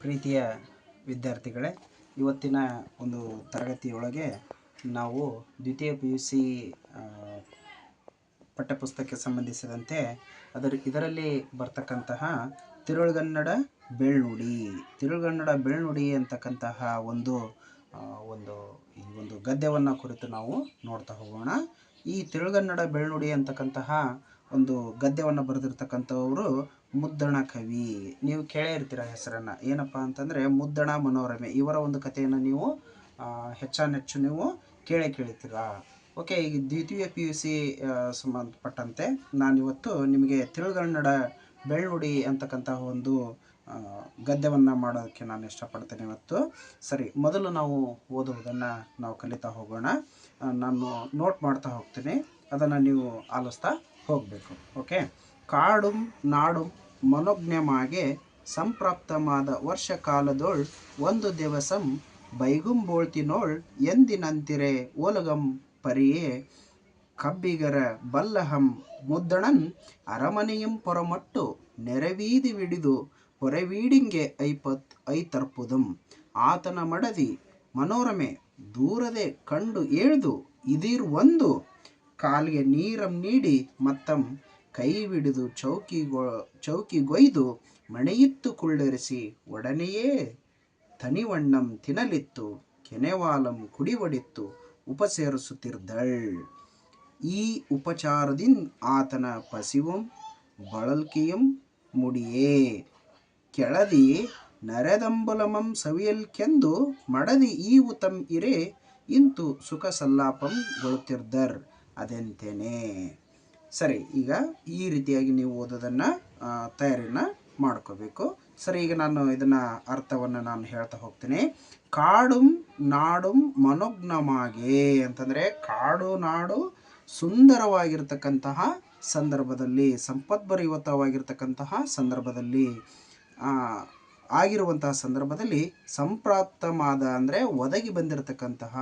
ಪ್ರೀತಿಯ ವಿದ್ಯಾರ್ಥಿಗಳೇ, ಇವತ್ತಿನ ಒಂದು ತರಗತಿಯೊಳಗೆ ನಾವು ದ್ವಿತೀಯ ಪಿ ಯು ಸಿ ಪಠ್ಯಪುಸ್ತಕಕ್ಕೆ ಸಂಬಂಧಿಸಿದಂತೆ ಅದರ, ಇದರಲ್ಲಿ ಬರ್ತಕ್ಕಂತಹ ತಿರುಳುಗನ್ನಡ ಬೆಳ್ನುಡಿ. ತಿರುಳುಗನ್ನಡ ಬೆಳ್ನುಡಿ ಅಂತಕ್ಕಂತಹ ಒಂದು ಒಂದು, ಈ ಒಂದು ಗದ್ಯವನ್ನು ಕುರಿತು ನಾವು ನೋಡ್ತಾ ಹೋಗೋಣ. ಈ ತಿರುಳುಗನ್ನಡ ಬೆಳ್ನುಡಿ ಅಂತಕ್ಕಂತಹ ಒಂದು ಗದ್ಯವನ್ನು ಬರೆದಿರ್ತಕ್ಕಂಥವರು ಮುದ್ದಣ ಕವಿ. ನೀವು ಕೇಳೇ ಇರ್ತೀರ ಹೆಸರನ್ನು. ಏನಪ್ಪ ಅಂತಂದರೆ ಮುದ್ದಣ ಮನೋರಮೆ. ಇವರ ಒಂದು ಕಥೆಯನ್ನು ನೀವು ಹೆಚ್ಚಾನೆಚ್ಚು ನೀವು ಕೇಳೇ ಕೇಳಿರ್ತೀರಾ ಓಕೆ ಈಗ ದ್ವಿತೀಯ ಪಿ ಯು ಸಿ ಸಂಬಂಧಪಟ್ಟಂತೆ ನಾನಿವತ್ತು ನಿಮಗೆ ತಿಳುಗನ್ನಡ ಬೆಳ್ಳುಡಿ ಅಂತಕ್ಕಂತಹ ಒಂದು ಗದ್ಯವನ್ನು ಮಾಡೋದಕ್ಕೆ ನಾನು ಇಷ್ಟಪಡ್ತೇನೆ ಇವತ್ತು. ಸರಿ, ಮೊದಲು ನಾವು ಓದುವುದನ್ನು ನಾವು ಕಲಿತಾ ಹೋಗೋಣ. ನಾನು ನೋಟ್ ಮಾಡ್ತಾ ಹೋಗ್ತೀನಿ. ಅದನ್ನು ನೀವು ಆಲಿಸ್ತಾ ಹೋಗಬೇಕು. ಓಕೆ? ಕಾಡು ನಾಡು ಮನೋಜ್ಞಮಾಗೆ ಸಂಪ್ರಾಪ್ತಮಾದ ವರ್ಷ ಕಾಲದೊಳ್ ಒಂದು ದಿವಸಂ ಬೈಗುಂಬೋಳ್ತಿನೋಳ್ ಎಂದಿನಂತಿರೆ ಓಲಗಂ ಪರಿಯೇ ಕಬ್ಬಿಗರ ಬಲ್ಲಹಂ ಮುದ್ದಣನ್ ಅರಮನೆಯಂ ಪೊರಮಟ್ಟು ನೆರವೀದಿ ವಿಡಿದು ಹೊರವೀಡಿಂಗೆ ಐಪತ್ ಐತರ್ಪುದಂ. ಆತನ ಮಡದಿ ಮನೋರಮೆ ದೂರದೆ ಕಂಡು ಏಳ್ದು ಇದಿರ್ ಒಂದು ಕಾಲಿಗೆ ನೀರಂ ನೀಡಿ ಮತ್ತಂ ಕೈ ಬಿಡಿದು ಚೌಕಿಗೊ, ಚೌಕಿಗೊಯ್ದು ಮಣೆಯಿತ್ತು ಕುಳ್ಳರಿಸಿ ಒಡನೆಯೇ ತನಿವಣ್ಣಂ ತಿನ್ನಲಿತ್ತು ಕೆನೆವಾಲಂ ಕುಡಿವಡಿತ್ತು, ಉಪಸೇರಿಸುತ್ತಿರ್ದಳ್. ಈ ಉಪಚಾರದಿನ್ ಆತನ ಪಸಿವಂ, ಬಳಲ್ಕಿಯಂ ಮುಡಿಯೇ. ಕೆಳದಿ ನರೆದಂಬಲಮಂ ಸವಿಯಲ್ಕೆಂದು ಮಡದಿ ಈ ಉತಂ ಇರೆ, ಇಂತು ಸುಖ ಸಲ್ಲಾಪಂ ಗೊಳುತ್ತಿರ್ದರ್, ಅದೆಂತೇನೆ? ಸರಿ, ಈಗ ಈ ರೀತಿಯಾಗಿ ನೀವು ಓದೋದನ್ನು ತಯಾರಿನ ಮಾಡ್ಕೋಬೇಕು. ಸರಿ, ಈಗ ನಾನು ಇದನ್ನು ಅರ್ಥವನ್ನು ನಾನು ಹೇಳ್ತಾ ಹೋಗ್ತೀನಿ. ಕಾಡುಂ ನಾಡುಂ ಮನೋಜ್ಞಮಾಗೆ ಅಂತಂದರೆ ಕಾಡು ನಾಡು ಸುಂದರವಾಗಿರ್ತಕ್ಕಂತಹ ಸಂದರ್ಭದಲ್ಲಿ ಸಂಪದ್ಭರಿಯುತವಾಗಿರ್ತಕ್ಕಂತಹ ಸಂದರ್ಭದಲ್ಲಿ ಆಗಿರುವಂತಹ ಸಂದರ್ಭದಲ್ಲಿ ಸಂಪ್ರಾಪ್ತಮಾದ ಅಂದರೆ ಒದಗಿ ಬಂದಿರತಕ್ಕಂತಹ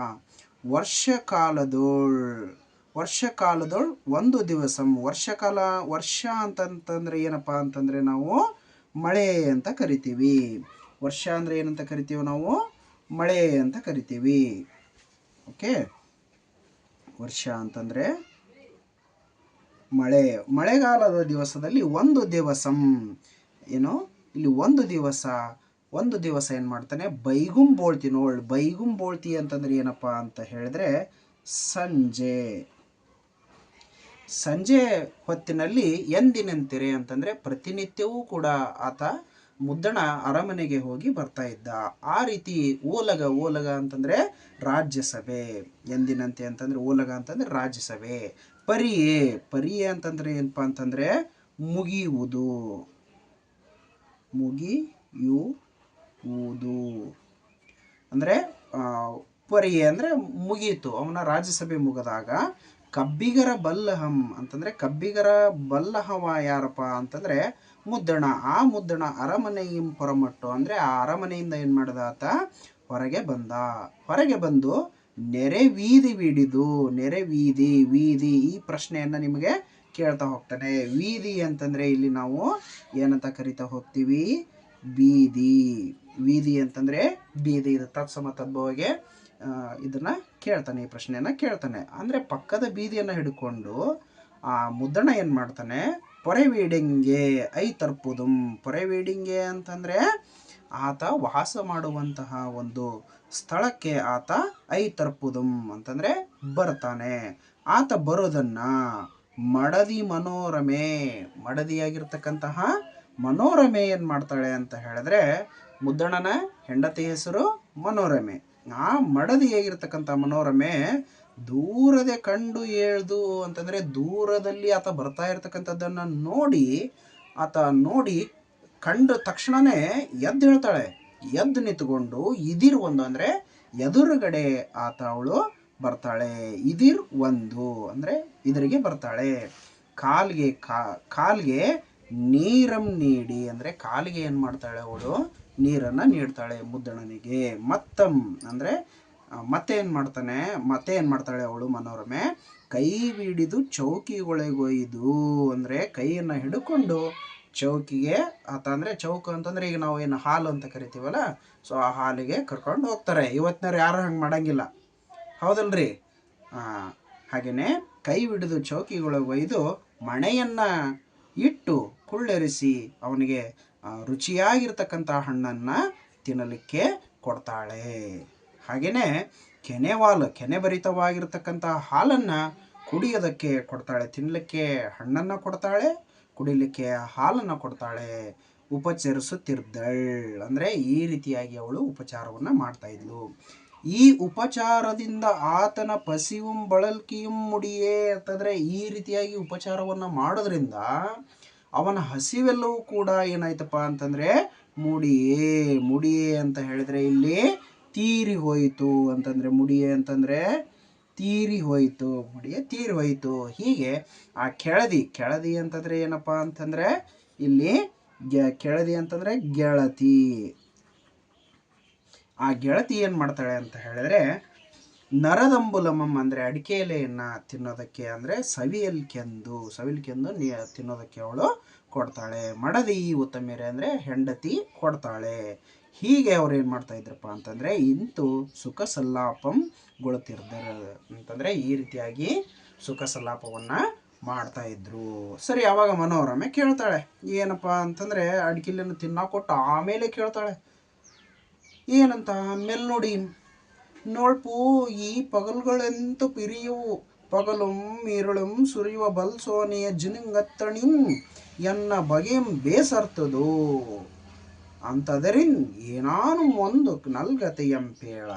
ವರ್ಷಕಾಲದೋಳ್ ವರ್ಷಕಾಲದೊಳ್ ಒಂದು ದಿವಸ. ವರ್ಷಕಾಲ, ವರ್ಷ ಅಂತಂತಂದ್ರೆ ಏನಪ್ಪ ಅಂತಂದರೆ ನಾವು ಮಳೆ ಅಂತ ಕರಿತೀವಿ. ವರ್ಷ ಅಂದರೆ ಏನಂತ ಕರಿತೀವಿ ನಾವು? ಮಳೆ ಅಂತ ಕರಿತೀವಿ. ಓಕೆ? ವರ್ಷ ಅಂತಂದರೆ ಮಳೆ. ಮಳೆಗಾಲದ ದಿವಸದಲ್ಲಿ ಒಂದು ದಿವಸಂ. ಏನು? ಇಲ್ಲಿ ಒಂದು ದಿವಸ. ಒಂದು ದಿವಸ ಏನು ಮಾಡ್ತಾನೆ? ಬೈಗುಂಬೋಳ್ತಿ ನೋಳ್ ಬೈಗುಂಬೋಳ್ತಿ ಅಂತಂದ್ರೆ ಏನಪ್ಪ ಅಂತ ಹೇಳಿದ್ರೆ ಸಂಜೆ. ಸಂಜೆ ಹೊತ್ತಿನಲ್ಲಿ ಎಂದಿನಂತಿರೆ ಅಂತಂದರೆ ಪ್ರತಿನಿತ್ಯವೂ ಕೂಡ ಆತ ಮುದ್ದಣ ಅರಮನೆಗೆ ಹೋಗಿ ಬರ್ತಾ ಇದ್ದ. ಆ ರೀತಿ ಓಲಗ ಓಲಗ ಅಂತಂದರೆ ರಾಜ್ಯಸಭೆ. ಎಂದಿನಂತೆ ಅಂತಂದರೆ ಓಲಗ ಅಂತಂದರೆ ರಾಜ್ಯಸಭೆ. ಪರಿಯೇ ಪರಿಯೇ ಅಂತಂದರೆ ಏನಪ್ಪ ಅಂತಂದರೆ ಮುಗಿಯುವುದು. ಮುಗಿಯುವುದು. ಅಂದರೆ ಪರಿಯೇ ಅಂದರೆ ಮುಗಿಯಿತು ಅವನ ರಾಜ್ಯಸಭೆ ಮುಗಿದಾಗ ಕಬ್ಬಿಗರ ಬಲ್ಲಹಂ ಅಂತಂದರೆ ಕಬ್ಬಿಗರ ಬಲ್ಲಹವ ಯಾರಪ್ಪ ಅಂತಂದರೆ ಮುದ್ದಣ. ಆ ಮುದ್ದಣ ಅರಮನೆಯ ಹೊರಮಟ್ಟು. ಅಂದರೆ ಆ ಅರಮನೆಯಿಂದ ಏನು ಮಾಡಿದ ಆತ? ಹೊರಗೆ ಬಂದ. ಹೊರಗೆ ಬಂದು ನೆರೆ ವೀದಿ ಬೀಡಿದು ನೆರೆ ವೀದಿ ವೀದಿ ಈ ಪ್ರಶ್ನೆಯನ್ನು ನಿಮಗೆ ಕೇಳ್ತಾ ಹೋಗ್ತಾನೆ. ವೀದಿ ಅಂತಂದರೆ ಇಲ್ಲಿ ನಾವು ಏನಂತ ಕರಿತಾ ಹೋಗ್ತೀವಿ? ಬೀದಿ. ವೀದಿ ಅಂತಂದರೆ ಬೀದಿ. ಇದು ತತ್ಸಮ ತದ್ಭವಗೆ ಇದನ್ನು ಕೇಳ್ತಾನೆ, ಈ ಪ್ರಶ್ನೆಯನ್ನು ಕೇಳ್ತಾನೆ. ಅಂದರೆ ಪಕ್ಕದ ಬೀದಿಯನ್ನು ಹಿಡ್ಕೊಂಡು ಆ ಮುದ್ದಣ ಏನು ಮಾಡ್ತಾನೆ? ಪೊರೆವೀಡಿಂಗೆ ಐ ತರ್ಪುದುಂ. ಪೊರೆವೀಡಿಂಗೆ ಅಂತಂದರೆ ಆತ ವಾಸ ಮಾಡುವಂತಹ ಒಂದು ಸ್ಥಳಕ್ಕೆ ಆತ ಐ ತರ್ಪುದುಂ ಅಂತಂದರೆ ಬರ್ತಾನೆ. ಆತ ಬರೋದನ್ನು ಮಡದಿ ಮನೋರಮೆ. ಮಡದಿಯಾಗಿರ್ತಕ್ಕಂತಹ ಮನೋರಮೆ ಏನು ಮಾಡ್ತಾಳೆ ಅಂತ ಹೇಳಿದ್ರೆ ಮುದ್ದಣನ ಹೆಂಡತಿ ಹೆಸರು ಮನೋರಮೆ. ಆ ಮಡದಿಯಾಗಿರ್ತಕ್ಕಂಥ ಮನೋರಮೆ ದೂರದೆ ಕಂಡು ಹೇಳ್ದು ಅಂತಂದರೆ ದೂರದಲ್ಲಿ ಆತ ಬರ್ತಾ ಇರ್ತಕ್ಕಂಥದ್ದನ್ನು ನೋಡಿ, ಆತ ನೋಡಿ ಕಂಡ ತಕ್ಷಣವೇ ಎದ್ದು ಹೇಳ್ತಾಳೆ. ಎದ್ದು ನಿಂತ್ಕೊಂಡು ಇದಿರು ಒಂದು ಅಂದರೆ ಎದುರುಗಡೆ ಆತ ಅವಳು ಬರ್ತಾಳೆ. ಇದಿರ್ ಒಂದು ಅಂದರೆ ಇದರಿಗೆ ಬರ್ತಾಳೆ. ಕಾಲ್ಗೆ ಕಾಲ್ಗೆ ನೀರಂ ನೀಡಿ ಅಂದರೆ ಕಾಲಿಗೆ ಏನು ಮಾಡ್ತಾಳೆ ಅವಳು? ನೀರನ್ನು ನೀಡ್ತಾಳೆ ಮುದ್ದಣನಿಗೆ. ಮತ್ತಂ ಅಂದರೆ ಮತ್ತೆ ಏನು ಮಾಡ್ತಾನೆ? ಮತ್ತೆ ಏನು ಮಾಡ್ತಾಳೆ ಅವಳು ಮನೋರಮೆ? ಕೈ ಹಿಡಿದು ಚೌಕಿಗೊಳಗೊಯ್ದು ಅಂದರೆ ಕೈಯನ್ನು ಹಿಡ್ಕೊಂಡು ಚೌಕಿಗೆ ಅಂತಂದರೆ ಚೌಕ ಅಂತಂದರೆ ಈಗ ನಾವು ಏನು ಹಾಲು ಅಂತ ಕರಿತೀವಲ್ಲ, ಸೊ ಆ ಹಾಲಿಗೆ ಕರ್ಕೊಂಡು ಹೋಗ್ತಾರೆ. ಇವತ್ತಿನವ್ರು ಯಾರು ಹಂಗೆ ಮಾಡಂಗಿಲ್ಲ. ಹೌದಲ್ರಿ? ಹಾಗೆಯೇ ಕೈ ಹಿಡಿದು ಚೌಕಿಗಳಿಗೆ ಒಯ್ದು ಮಣೆಯನ್ನು ಇಟ್ಟು ಕುಳ್ಳೆರಿಸಿ ಅವನಿಗೆ ರುಚಿಯಾಗಿರ್ತಕ್ಕಂಥ ಹಣ್ಣನ್ನು ತಿನ್ನಲಿಕ್ಕೆ ಕೊಡ್ತಾಳೆ. ಹಾಗೆಯೇ ಕೆನೆವಾಲು ಕೆನೆಭರಿತವಾಗಿರ್ತಕ್ಕಂಥ ಹಾಲನ್ನು ಕುಡಿಯೋದಕ್ಕೆ ಕೊಡ್ತಾಳೆ. ತಿನ್ನಲಿಕ್ಕೆ ಹಣ್ಣನ್ನು ಕೊಡ್ತಾಳೆ, ಕುಡಿಲಿಕ್ಕೆ ಹಾಲನ್ನು ಕೊಡ್ತಾಳೆ. ಉಪಚರಿಸುತ್ತಿರ್ದಳ್ ಅಂದರೆ ಈ ರೀತಿಯಾಗಿ ಅವಳು ಉಪಚಾರವನ್ನು ಮಾಡ್ತಾ ಇದ್ಲು. ಈ ಉಪಚಾರದಿಂದ ಆತನ ಪಸಿಯುಂ ಬಳಲ್ಕಿಯು ಮುಡಿಯೇ ಅಂತಂದರೆ ಈ ರೀತಿಯಾಗಿ ಉಪಚಾರವನ್ನು ಮಾಡೋದ್ರಿಂದ ಅವನ ಹಸಿವೆಲ್ಲವೂ ಕೂಡ ಏನಾಯ್ತಪ್ಪ ಅಂತಂದರೆ ಮುಡಿಯೇ ಮುಡಿಯೇ ಅಂತ ಹೇಳಿದರೆ ಇಲ್ಲಿ ತೀರಿ ಹೋಯಿತು ಅಂತಂದರೆ ಮುಡಿಯೇ ಅಂತಂದರೆ ತೀರಿ ಹೋಯಿತು, ಮುಡಿಯೇ ತೀರಿ ಹೋಯಿತು. ಹೀಗೆ ಆ ಕೆಳದಿ ಕೆಳದಿ ಅಂತಂದರೆ ಏನಪ್ಪ ಅಂತಂದರೆ ಇಲ್ಲಿ ಕೆಳದಿ ಅಂತಂದರೆ ಗೆಳತಿ. ಆ ಗೆಳತಿ ಏನು ಮಾಡ್ತಾಳೆ ಅಂತ ಹೇಳಿದ್ರೆ ನರದಂಬುಲಮಂ ಅಂದರೆ ಅಡಿಕೆ ಎಲೆಯನ್ನು ತಿನ್ನೋದಕ್ಕೆ ಅಂದರೆ ಸವಿಯಲ್ಕೆಂದು ಸವಿಲ್ಕೆಂದು ನೀ ತಿನ್ನೋದಕ್ಕೆ ಅವಳು ಕೊಡ್ತಾಳೆ. ಮಡದಿ ಉತ್ತಮರೆ ಅಂದರೆ ಹೆಂಡತಿ ಕೊಡ್ತಾಳೆ. ಹೀಗೆ ಅವ್ರು ಏನು ಮಾಡ್ತಾ ಇದ್ರಪ್ಪ ಅಂತಂದರೆ ಇಂತು ಸುಖ ಸಲ್ಲಾಪಂ ಗೊಳ್ತಿರ್ತಾರೆ ಅಂತಂದರೆ ಈ ರೀತಿಯಾಗಿ ಸುಖ ಸಲ್ಲಾಪವನ್ನು ಮಾಡ್ತಾ ಇದ್ರು. ಸರಿ, ಅವಾಗ ಮನೋರಮೆ ಕೇಳ್ತಾಳೆ. ಏನಪ್ಪ ಅಂತಂದರೆ ಅಡಿಕೆಲೆಯನ್ನು ತಿನ್ನೋ ಕೊಟ್ಟು ಆಮೇಲೆ ಕೇಳ್ತಾಳೆ. ಏನಂತ ಆಮೇಲೆ ನೋಡಿ ನೋಳ್ಪು ಈ ಪಗಲ್ಗಳೆಂತ ಪಿರಿಯುವು. ಪಗಲುಂ ಈರುಳುಂ ಸುರಿಯುವ ಬಲ್ಸೋನೆಯ ಜಿನಿಂಗತ್ತಣಿಂ, ಎನ್ನ ಬಗೆಂ ಬೇಸರ್ತದು. ಅಂತದರಿನ್ ಏನಾನು ಒಂದು ನಲ್ಗತೆಯಂಪೇಳ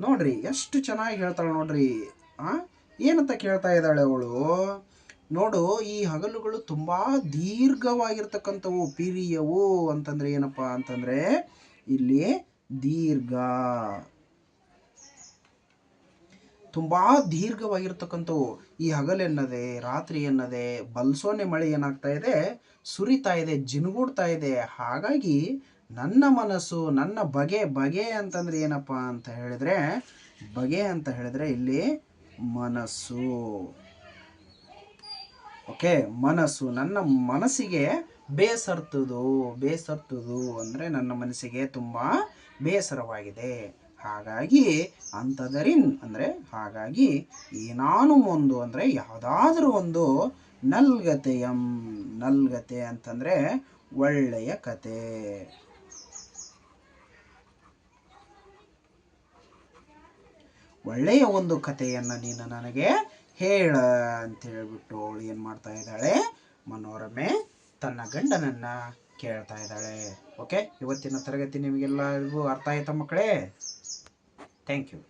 ನೋಡ್ರಿ, ಎಷ್ಟು ಚೆನ್ನಾಗಿ ಹೇಳ್ತಾಳೆ ನೋಡ್ರಿ. ಆ, ಏನಂತ ಕೇಳ್ತಾ ಇದ್ದಾಳೆ ಅವಳು? ನೋಡು, ಈ ಹಗಲುಗಳು ತುಂಬ ದೀರ್ಘವಾಗಿರ್ತಕ್ಕಂಥವು, ಪಿರಿಯವು ಅಂತಂದ್ರೆ ಏನಪ್ಪ ಅಂತಂದ್ರೆ, ಇಲ್ಲಿ ದೀರ್ಘ. ತುಂಬ ದೀರ್ಘವಾಗಿರ್ತಕ್ಕಂಥವು. ಈ ಹಗಲೆನ್ನದೆ ರಾತ್ರಿ ಎನ್ನದೆ, ಬಲ್ಸೋನೆ ಮಳೆ ಏನಾಗ್ತಾ ಇದೆ, ಸುರಿತಾ ಇದೆ, ಜಿನುಗೂಡ್ತಾ ಇದೆ. ಹಾಗಾಗಿ ನನ್ನ ಮನಸ್ಸು, ನನ್ನ ಬಗೆ ಬಗೆ ಅಂತಂದ್ರೆ ಏನಪ್ಪ ಅಂತ ಹೇಳಿದ್ರೆ, ಬಗೆ ಅಂತ ಹೇಳಿದ್ರೆ ಇಲ್ಲಿ ಮನಸ್ಸು. ಓಕೆ, ಮನಸ್ಸು. ನನ್ನ ಮನಸ್ಸಿಗೆ ಬೇಸರ್ತದು ಬೇಸರ್ತದು ಅಂದರೆ ನನ್ನ ಮನಸ್ಸಿಗೆ ತುಂಬ ಬೇಸರವಾಗಿದೆ. ಹಾಗಾಗಿ ಅಂಥದರಿನ್ ಅಂದರೆ ಹಾಗಾಗಿ ಏನಾನು ಒಂದು ಅಂದರೆ ಯಾವುದಾದ್ರೂ ಒಂದು ನಲ್ಗತೆಯಂ. ನಲ್ಗತೆ ಅಂತಂದರೆ ಒಳ್ಳೆಯ ಕತೆ. ಒಳ್ಳೆಯ ಒಂದು ಕಥೆಯನ್ನು ನೀನು ನನಗೆ ಹೇಳ ಅಂತ ಹೇಳಿಬಿಟ್ಟು ಅವಳು ಏನು ಮಾಡ್ತಾ ಇದ್ದಾಳೆ? ಮನೋರಮೆ ತನ್ನ ಗಂಡನನ್ನು ಕೇಳ್ತಾ ಇದ್ದಾಳೆ. ಓಕೆ? ಇವತ್ತಿನ ತರಗತಿ ನಿಮಗೆಲ್ಲರಿಗೂ ಅರ್ಥ ಆಯ್ತಾ ಮಕ್ಕಳೇ? Thank you